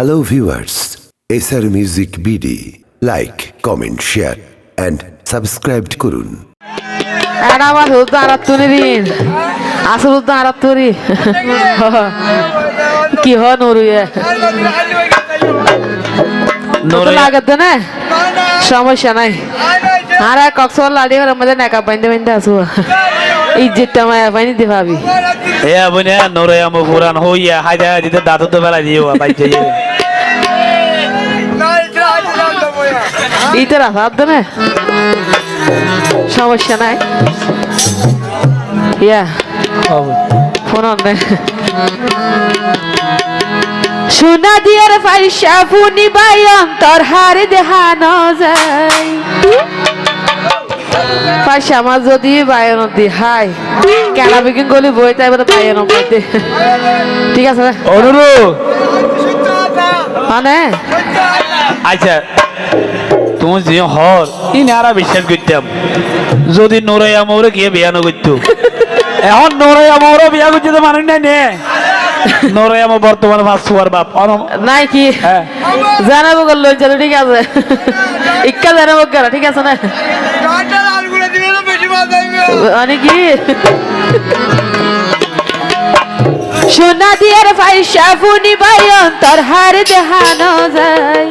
Hello viewers, SR Music BD. Like, comment, share and subscribe করুন। এটা আমার হুদ্দ আরাত তুলি দিন। আসল হুদ্দ আরাত তুলি কি হ নরুয়ে তো লাগত না? সমস্যা নাই। আর কক্সবাজার লাড়ি মধ্যে নাকা বাইন্দে বাইন্দে আসু ইজ্জতটা মায়া বাইনি দি ভাবি। এ বনে নরে আম পুরান হইয়া হাইদা দিতে দাঁত তো বেলা দিও বাই যাই ইতে রাখাত না। সমস্যা নাই। ইয়া ফোন সোনা দিয়ার ফাইসা ফুনি বাই অন্তর হারে দেহানো যায় ফাইসা আমার যদি বায়ন দি হাই। কেনা বিকিং গলি বই তাই বলে বায়ন বইতে ঠিক আছে মানে? আচ্ছা তুমি যে হর ইনি আর বিশ্বাস করতাম। যদি নোরে আমরে গিয়ে বিয়া না করতো। এখন নোরে আমরে বিয়া করতে তো মানুষ নাই নে। নোরে আম বর্তমানে পাঁচ ছুয়ার বাপ। নাই কি? হ্যাঁ। জানাব চলো ঠিক আছে। ইক্কা জানাব ঠিক আছে না? সোনা দিয়ার ফাইসা ফুনি বাই অন্তর হার দেহানো যায়।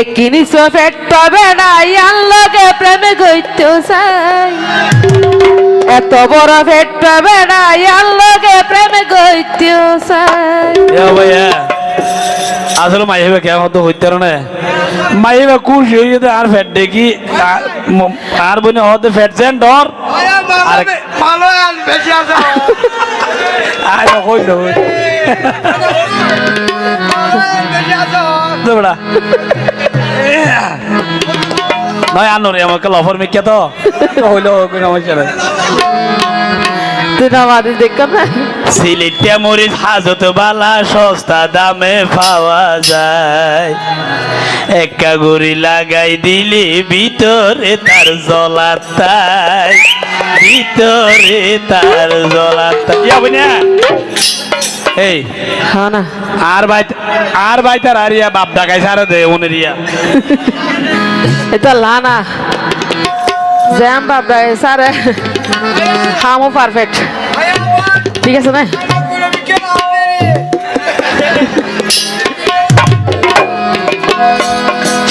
একিনি সোফেট পাবে না ইয়ান লগে প্রেমে গইতে চাই। এত বড় ফেট পাবে না ইয়ান লগে প্রেমে গইতে চাই। আসলে মাইবে কে হতো হইতে না। মাইবে খুশি হয়ে যেতে আর ফ্যাট দেখি, আর আর বনে হতে ফ্যাট ডর। আর আর কই দেব দেবড়া নয় আনো রে আমাকে লফর মিকে তো। হইল সমস্যা তুই না? মারি না মরিচ হাজত বালা সস্তা দামে পাওয়া যায়। একা গুড়ি লাগাই দিলে ভিতরে তার জলাতাই ভিতরে তার জলাতাই যাবি না? এই হ্যাঁ না। আর ভাই আর ভাই তার আরিয়া বাপ ডাকাই সারা দে উনেরিয়া এটা লানা। জ্যাম বাবা স্যার হামো পারফেক্ট ঠিক আছে না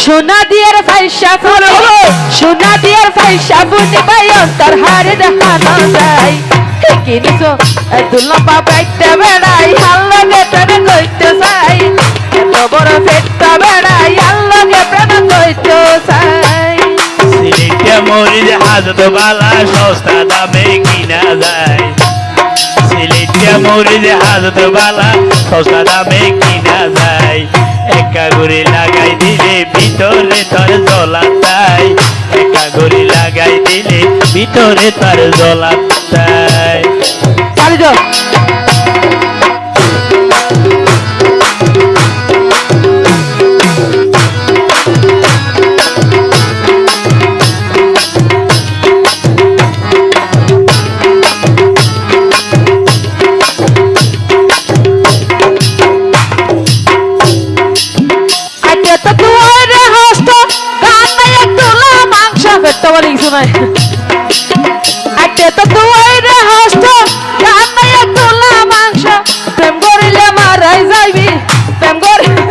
সোনা দিয়ার ফাইসা ফুনি সোনা দিয়ার ফাইসা ফুনি বাই অন্তর হারে দেখানো যায়। কিনিছো দুল্লা বাবা একটা বেড়াই হাল্লগে প্রেমে কইতে চাই। এত বড় ফেটটা মরিচ হাজত বালা সস্তা দামে কিনা যায়। সিলেটে মরিচ হাজত বালা সস্তা দামে কিনা যায়। একা গুড়ি লাগাই দিলে ভিতরে তার জলাতাই একা গুড়ি লাগাই দিলে ভিতরে তার জলাতাই চালি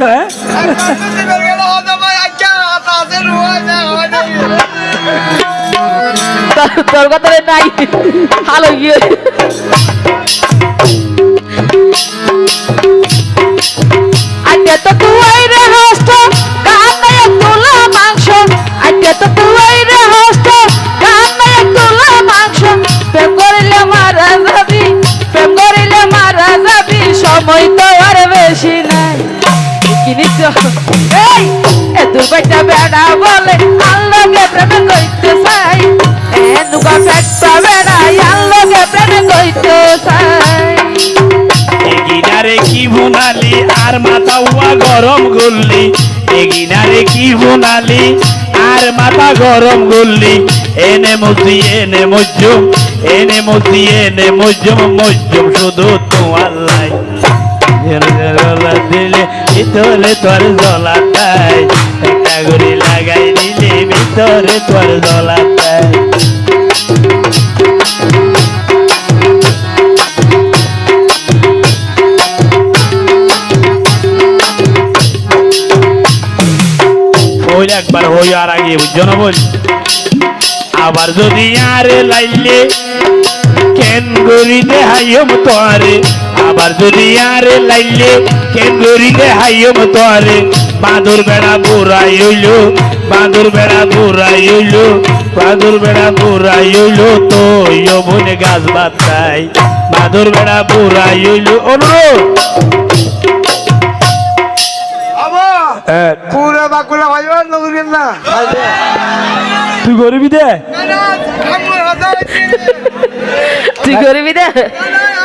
হ্যাঁ তোর- তোর কথা নাই ভালো গিয়ে আজকে তো তুই এ বেড়া বলে, আল্লাহকে প্রেম কইতে চাই। এ নুকা ফেটটা বেড়াই, আল্লাহকে প্রেম কইতে চাই। এগিনারে কি বুনালি, আর মাথা উয়া গরম গুললি। এগিনারে কি বুনালি, আর মাথা গরম গুললি। এনে মুসি এনে মজ্জুম, এনে মুসি এনে মজ্জুম মজ্জুম শুধু তোমার লাই। দিলে ভিতরে তোর জলা তাই একটা গুড়ি লাগাই দিলে, ভিতরে তোর জলা তাই একবার হই আর আগে, বুঝছ না বল? আবার যদি আরে লাইলে, কেন গরিতে হাইয়ম তোয়ারে? আবার যদি আরে লাইলে, কেন গরিতে হাইয়ম তোয়ারে? বাঁদর বেড়া বুড়াই হইল বাঁদর বেড়া বুড়াই হইল বাঁদর বেড়া বুড়াই হইল তো বনে গাছ বাতাই বাঁদর বেড়া বুড়াই হইল অনুরোধ। আবা হ্যাঁ, পুরা বাকুলা ভাইও নগরেন না তুই গরিবি দে। তুই করবি দে।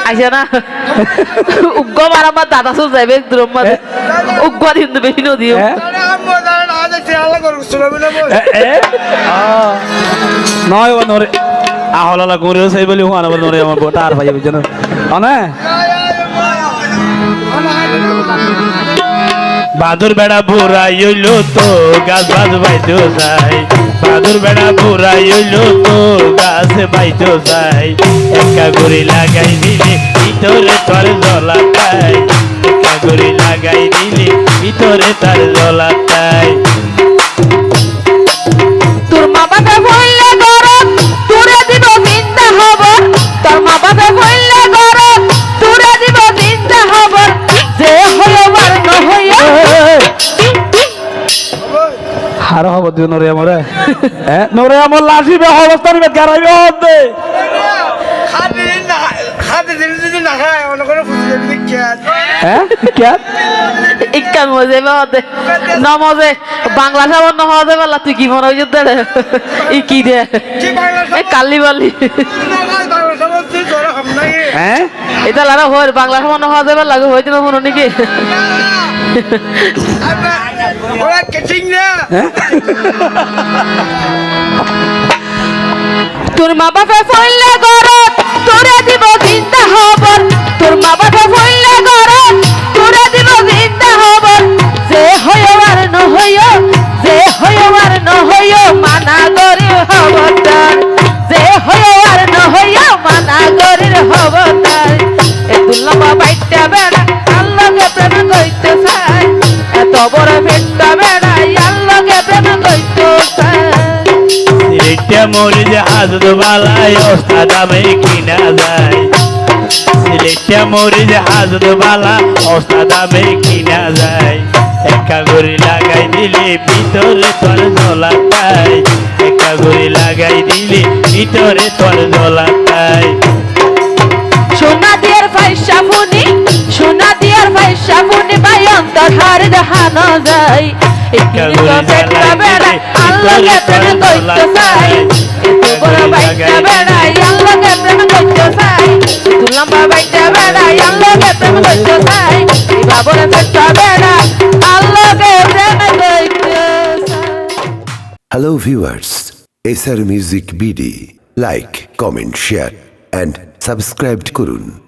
আইসা না? উগ্গ মার আমার দাদা সব যাবে দ্রম মাঝে। উগ্গ দিন বেশি নদী। না নয় নরে। আহলালা করে সেই বলি হুয়ানা বলে নরে আমার বোটা আর ভাই জানো অনে বাদুর বেড়া বুড়া ইইলো তো, গাছ বাজ বাইতো যাই। বাদুর বেড়া বুড়া ইইলো তো, গাছ বাইতো যাই। একা গুড়ি লাগাই দিলে ভিতরে তোর জলা তাই। একা গুড়ি লাগাই দিলে ভিতরে তার জলা তাই। তোর মা বাপে বললে গরম তোরে দিব চিন্তা খবর তোর মা বাপে বললে হার হব দিও নরে আমরে। হ্যাঁ নরে আমর লাসিবে অবস্থা নিবে গারাইবে হ্যাঁ নমজে বাংলা সাবন নহজে বালা তুই কি মনে হইছে দে ই কি দে? এ কালি বালি। হ্যাঁ? এটা লারা হয় বাংলা সাবন নহজে বালা লাগে হইতে না মনে নাকি? ওরা কেটিং না? তোর মা বাবা ফইলে গরত তোরে দিব চিন্তা খবর তোর মা বাপে সিলেটে মরি যে হাজত বালাই ওস্তাদ আমি কিনা যায় সিলেটে মরি যে হাজত বালা ওস্তাদ আমি কিনা যায় একা গড়ি লাগাই দিলে ভিতরে তোর জলা তাই একা গড়ি লাগাই দিলে ভিতরে তোর জলা তাই সোনা দিয়ার পয়সা ফুনি সোনা দিয়ার পয়সা ফুনি ভাই অন্তর হার দেখানো যায় একিনি পেটটা বেড়ায় আল্লাহকে প্রেম করতে চাই। এত বড় বাইকটা বেড়ায় আল্লাহকে প্রেম চাই। এই বাবরে পেটটা বেড়ায় আল্লাহকে প্রেম চাই। Hello viewers, SR Music BD, like, comment, share and subscribe করুন।